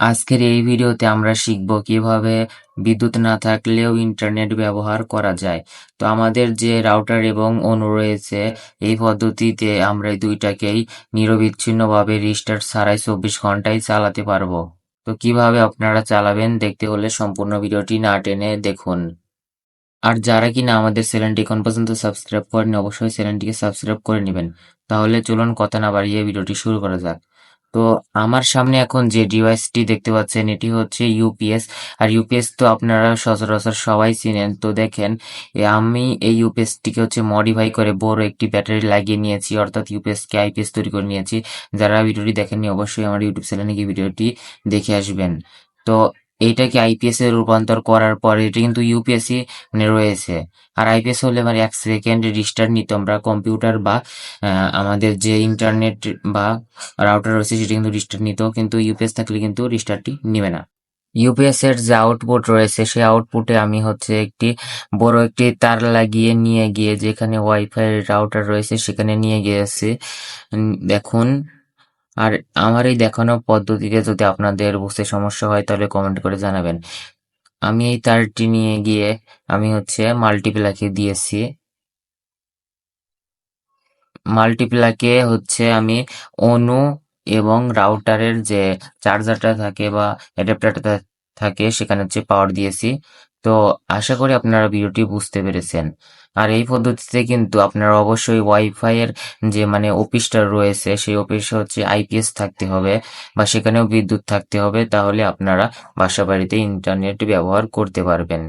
আজকের এই ভিডিওতে আমরা শিখব কীভাবে বিদ্যুৎ না থাকলেও ইন্টারনেট ব্যবহার করা যায়। তো আমাদের যে রাউটার এবং অনু রয়েছে, এই পদ্ধতিতে আমরা এই দুইটাকেই নিরবিচ্ছিন্নভাবে রিস্টার্ট ছাড়াই চব্বিশ ঘন্টায় চালাতে পারব। তো কীভাবে আপনারা চালাবেন দেখতে হলে সম্পূর্ণ ভিডিওটি না টেনে দেখুন। আর যারা কিনা আমাদের চ্যানেলটি এখন পর্যন্ত সাবস্ক্রাইব করেন অবশ্যই চ্যানেলটিকে সাবস্ক্রাইব করে নেবেন। তাহলে চলুন কথা না বাড়িয়ে ভিডিওটি শুরু করা যাক। তো আমার সামনে এখন যে ডিভাইসটি দেখতে পাচ্ছেন, এটি হচ্ছে ইউপিএস আর ইউপিএস তো আপনারা সচরাচর সবাই চিনেন। তো দেখেন আমি এই ইউপিএসটিকে হচ্ছে মডিফাই করে বড় একটি ব্যাটারি লাগিয়ে নিয়েছি, অর্থাৎ ইউপিএসকে আইপিএস তৈরি করে নিয়েছি। যারা ভিডিওটি দেখেননি, অবশ্যই আমার ইউটিউব চ্যানেলে গিয়ে ভিডিওটি দেখে আসবেন। তো এইটাকে আইপিএস এ রূপান্তর করার পরে এটি কিন্তু ইউপিএসসি মানে রয়েছে। আর আইপিএস হলে মানে এক সেকেন্ড রিস্টার্ট নিতে আমরা কম্পিউটার বা আমাদের যে ইন্টারনেট বা রাউটার রয়েছে সেটা কিন্তু রিস্টার্ট নিত কিন্তু ইউপিএস থাকলে কিন্তু রিস্টার্টটি নেবে না। ইউপিএস এর যে আউটপুট রয়েছে, সেই আউটপুটে আমি হচ্ছে একটি বড় একটি তার লাগিয়ে নিয়ে গিয়ে যেখানে ওয়াইফাই রাউটার রয়েছে সেখানে নিয়ে গিয়েছি দেখুন আর আমার এই দেখানো পদ্ধতিতে যদি আপনাদের বুঝতে সমস্যা হয়, তাহলে কমেন্ট করে জানাবেন। আমি এই তারটি নিয়ে গিয়ে আমি হচ্ছে মাল্টিপ্লাকে দিয়েছি। মাল্টিপ্লাকে হচ্ছে আমি অনু এবং রাউটারের যে চার্জারটা থাকে বা অ্যাডাপ্টারটা থাকে, সেখানে হচ্ছে পাওয়ার দিয়েছি। তো আশা করি আপনারা ভিডিওটি বুঝতে পেরেছেন। আর এই পদ্ধতিতে কিন্তু আপনারা অবশ্যই ওয়াইফাই এর যে মানে অফিসটা রয়েছে, সেই অফিসে হচ্ছে আইপিএস থাকতে হবে বা সেখানেও বিদ্যুৎ থাকতে হবে, তাহলে আপনারা বাসা বাড়িতে ইন্টারনেট ব্যবহার করতে পারবেন।